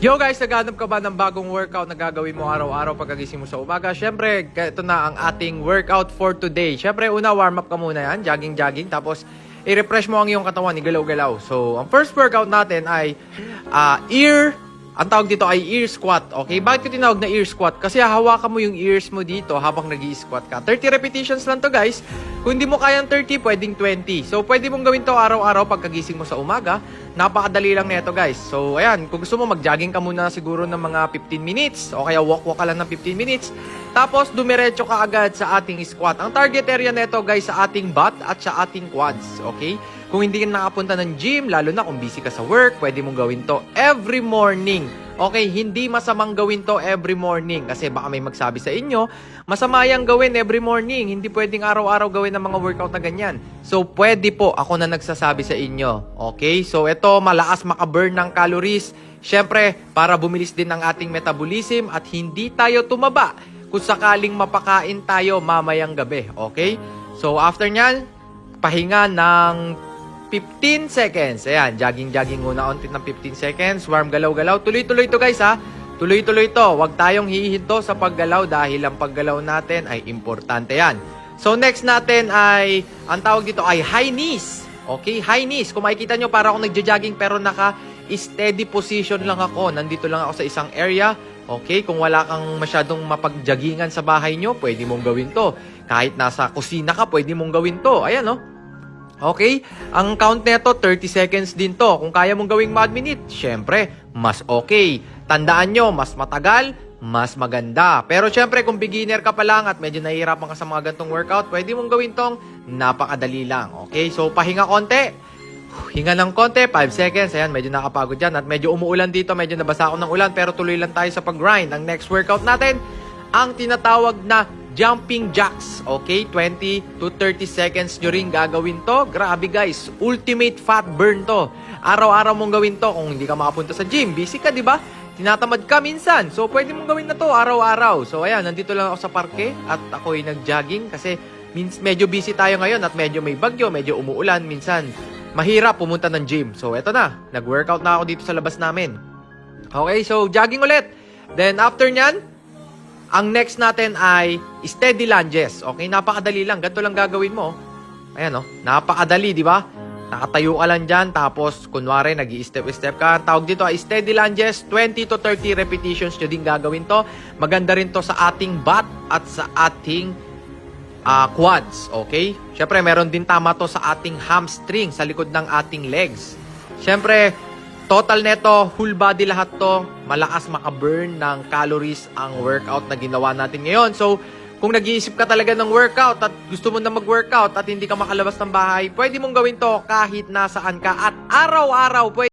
Yo guys, naghanap ka ba ng bagong workout na gagawin mo araw-araw pagkagising mo sa umaga? Syempre, ito na ang ating workout for today. Syempre, una warm up ka muna yan, jogging-jogging, tapos i-refresh mo ang iyong katawan, igalaw-galaw. So, ang first workout natin ay ah, ear, ang tawag dito ay ear squat. Okay, bakit ko tinawag na ear squat? Kasi hahawakan mo yung ears mo dito habang nag squat ka. 30 repetitions lang to guys. Kung hindi mo kayang 30, pwedeng 20. So, pwede mong gawin to araw-araw pagkagising mo sa umaga. Napakadali lang nito guys. So, ayan, kung gusto mo mag-jogging ka muna siguro ng mga 15 minutes o kaya walk-walk ka lang ng 15 minutes. Tapos, dumiretso ka agad sa ating squat. Ang target area nito guys sa ating butt at sa ating quads. Okay? Kung hindi ka nakapunta ng gym, lalo na kung busy ka sa work, pwede mong gawin to every morning. Okay, hindi masamang gawin to every morning kasi baka may magsabi sa inyo, masama yang gawin every morning. Hindi pwedeng araw-araw gawin ng mga workout na ganyan. So, pwede po ako na nagsasabi sa inyo. Okay, so ito malakas makaburn ng calories. Siyempre, para bumilis din ang ating metabolism at hindi tayo tumaba kung sakaling mapakain tayo mamayang gabi. Okay? So, after nyan, pahinga ng 15 seconds. Ayan, jogging-jogging muna onti ng 15 seconds. Warm galaw-galaw. Tuloy-tuloy to guys ha. Tuloy-tuloy to. Huwag tayong hihinto sa paggalaw dahil ang paggalaw natin ay importante yan. So next natin ay, ang tawag dito ay high knees. Okay, high knees. Kung makikita nyo, para akong nagja-jogging pero naka steady position lang ako. Nandito lang ako sa isang area. Okay, kung wala kang masyadong mapagjagingan sa bahay nyo, pwede mong gawin to. Kahit nasa kusina ka, pwede mong gawin to. Ayan, no? Okay? Ang count neto 30 seconds din to. Kung kaya mong gawing mod minute, syempre, mas okay. Tandaan nyo, mas matagal, mas maganda. Pero syempre, kung beginner ka pa lang at medyo nahihirapan ka sa mga gantong workout, pwede mong gawin tong napakadali lang. Okay? So, pahinga konti. Hinga ng konti, 5 seconds. Ayan, medyo nakapagod dyan. At medyo umuulan dito, medyo nabasa ako ng ulan. Pero tuloy lang tayo sa pag-grind. Ang next workout natin, ang tinatawag na jumping jacks. Okay, 20 to 30 seconds nyo rin gagawin to. Grabe guys, ultimate fat burn to. Araw-araw mong gawin to kung hindi ka makapunta sa gym. Busy ka, di ba? Tinatamad ka minsan. So, pwede mong gawin na to araw-araw. So, ayan, nandito lang ako sa parke at ako'y nag-jogging kasi means medyo busy tayo ngayon at medyo may bagyo, medyo umuulan. Minsan, mahirap pumunta ng gym. So, eto na. Nag-workout na ako dito sa labas namin. Okay, so jogging ulit. Then, after nyan, ang next natin ay steady lunges. Okay, napakadali lang. Ganito lang gagawin mo. Ayan, oh. Napakadali, di ba? Nakatayo ka lang dyan, tapos, kunwari, nag step step ka. Tawag dito ay steady lunges. 20 to 30 repetitions nyo din gagawin to. Maganda rin to sa ating butt at sa ating ah, quads. Okay? Siyempre, meron din tama to sa ating hamstring, sa likod ng ating legs. Siyempre, total neto, full body lahat to, malakas makaburn ng calories ang workout na ginawa natin ngayon. So, kung nag-iisip ka talaga ng workout at gusto mo na mag-workout at hindi ka makalabas ng bahay, pwede mong gawin to kahit nasaan ka at araw-araw pwede